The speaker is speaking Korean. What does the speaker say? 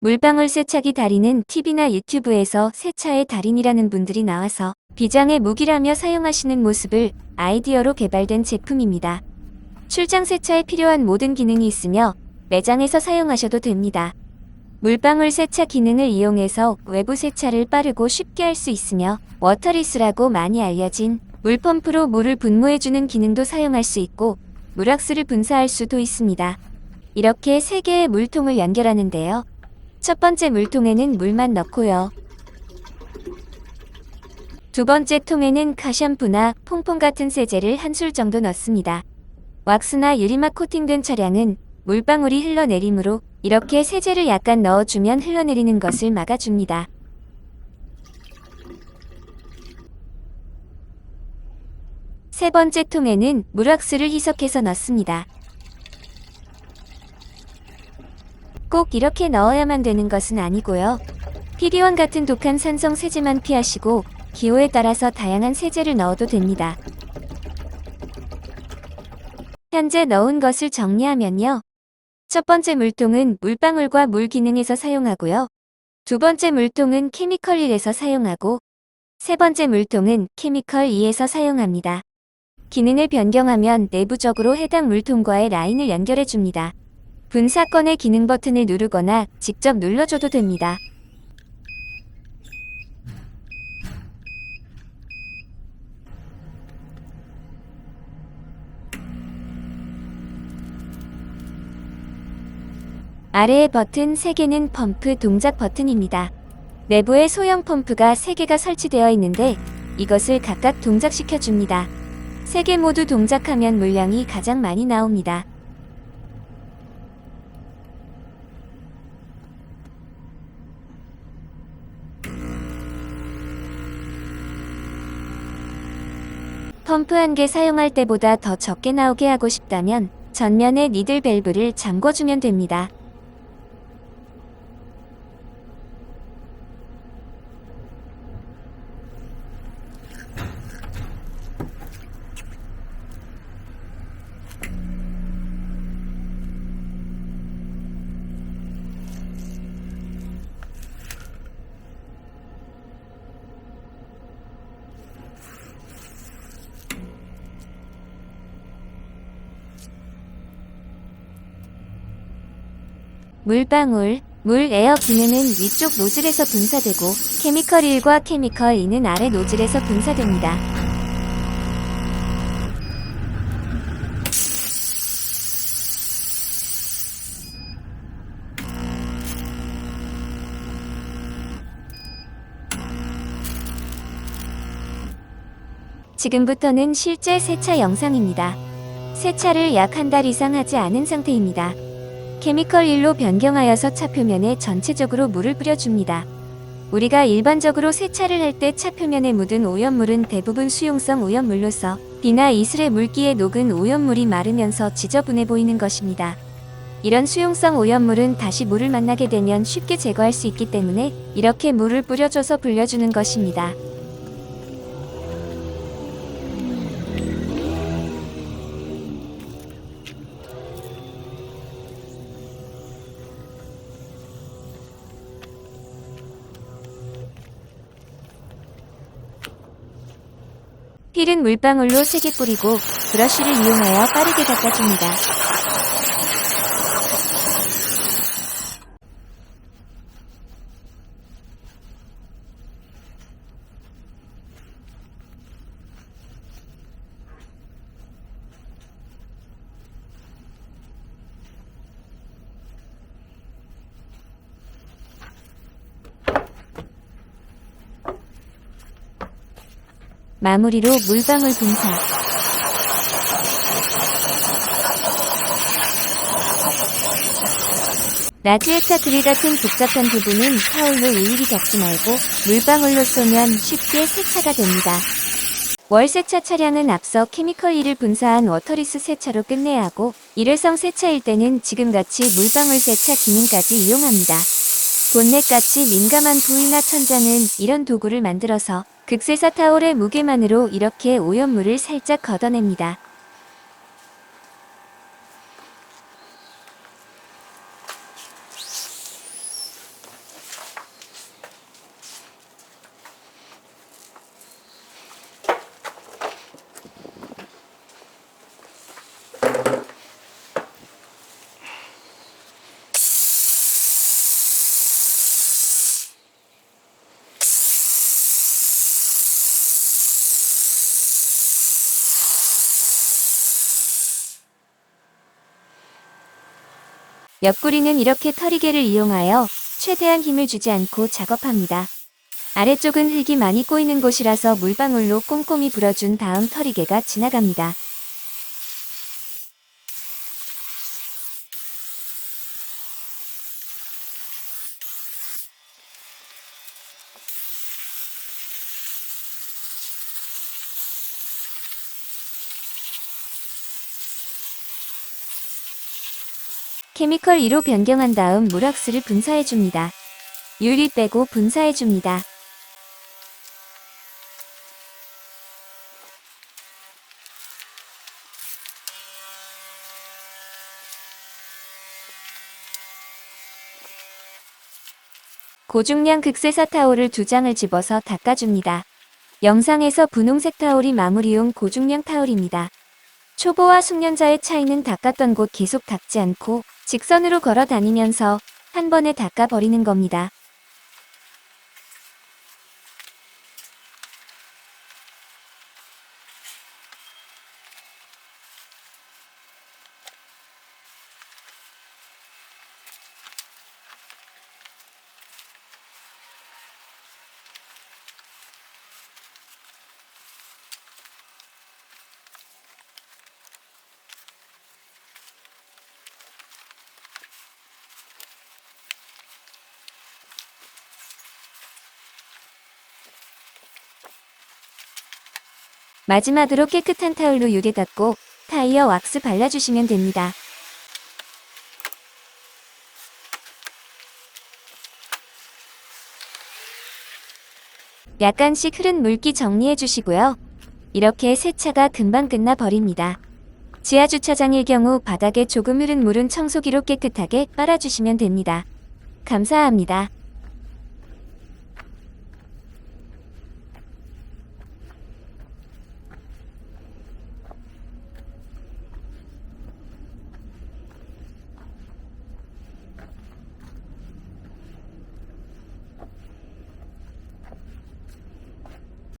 물방울 세차기 달인은 TV나 유튜브에서 세차의 달인이라는 분들이 나와서 비장의 무기라며 사용하시는 모습을 아이디어로 개발된 제품입니다. 출장 세차에 필요한 모든 기능이 있으며 매장에서 사용하셔도 됩니다. 물방울 세차 기능을 이용해서 외부 세차를 빠르고 쉽게 할 수 있으며 워터리스라고 많이 알려진 물펌프로 물을 분무해주는 기능도 사용할 수 있고 물왁스를 분사할 수도 있습니다. 이렇게 세 개의 물통을 연결하는데요. 첫 번째 물통에는 물만 넣고요. 두 번째 통에는 카샴푸나 퐁퐁 같은 세제를 한 술 정도 넣습니다. 왁스나 유리막 코팅된 차량은 물방울이 흘러내리므로 이렇게 세제를 약간 넣어주면 흘러내리는 것을 막아줍니다. 세 번째 통에는 물왁스를 희석해서 넣습니다. 꼭 이렇게 넣어야만 되는 것은 아니고요. PD1 같은 독한 산성 세제만 피하시고 기호에 따라서 다양한 세제를 넣어도 됩니다. 현재 넣은 것을 정리하면요. 첫 번째 물통은 물방울과 물 기능에서 사용하고요. 두 번째 물통은 케미컬 1에서 사용하고 세 번째 물통은 케미컬 2에서 사용합니다. 기능을 변경하면 내부적으로 해당 물통과의 라인을 연결해 줍니다. 분사건의 기능 버튼을 누르거나 직접 눌러줘도 됩니다. 아래의 버튼 3개는 펌프 동작 버튼입니다. 내부에 소형 펌프가 3개가 설치되어 있는데 이것을 각각 동작시켜 줍니다. 3개 모두 동작하면 물량이 가장 많이 나옵니다. 펌프 한 개 사용할 때보다 더 적게 나오게 하고 싶다면 전면의 니들 밸브를 잠궈주면 됩니다. 물방울, 물 에어 기능은 위쪽 노즐에서 분사되고 케미컬 1과 케미컬 2는 아래 노즐에서 분사됩니다. 지금부터는 실제 세차 영상입니다. 세차를 약 한 달 이상 하지 않은 상태입니다. 케미컬 1로 변경하여서 차 표면에 전체적으로 물을 뿌려줍니다. 우리가 일반적으로 세차를 할 때 차 표면에 묻은 오염물은 대부분 수용성 오염물로서 비나 이슬의 물기에 녹은 오염물이 마르면서 지저분해 보이는 것입니다. 이런 수용성 오염물은 다시 물을 만나게 되면 쉽게 제거할 수 있기 때문에 이렇게 물을 뿌려줘서 불려주는 것입니다. 필은 물방울로 세게 뿌리고 브러쉬를 이용하여 빠르게 닦아줍니다. 마무리로 물방울 분사. 라디에이터 그릴 같은 복잡한 부분은 타올로 일일이 닦지 말고 물방울로 쏘면 쉽게 세차가 됩니다. 월 세차 차량은 앞서 케미컬 2를 분사한 워터리스 세차로 끝내야 하고 일회성 세차일 때는 지금같이 물방울 세차 기능까지 이용합니다. 본넷같이 민감한 부위나 천장은 이런 도구를 만들어서 극세사 타올의 무게만으로 이렇게 오염물을 살짝 걷어냅니다. 옆구리는 이렇게 털이개를 이용하여 최대한 힘을 주지 않고 작업합니다. 아래쪽은 흙이 많이 꼬이는 곳이라서 물방울로 꼼꼼히 불어준 다음 털이개가 지나갑니다. 케미컬 2로 변경한 다음 물왁스를 분사해줍니다. 유리 빼고 분사해줍니다. 고중량 극세사 타올을 두 장을 집어서 닦아줍니다. 영상에서 분홍색 타올이 마무리용 고중량 타올입니다. 초보와 숙련자의 차이는 닦았던 곳 계속 닦지 않고 직선으로 걸어 다니면서 한 번에 닦아 버리는 겁니다. 마지막으로 깨끗한 타올로 유리 닦고 타이어 왁스 발라주시면 됩니다. 약간씩 흐른 물기 정리해 주시고요. 이렇게 세차가 금방 끝나 버립니다. 지하주차장일 경우 바닥에 조금 흐른 물은 청소기로 깨끗하게 빨아주시면 됩니다. 감사합니다.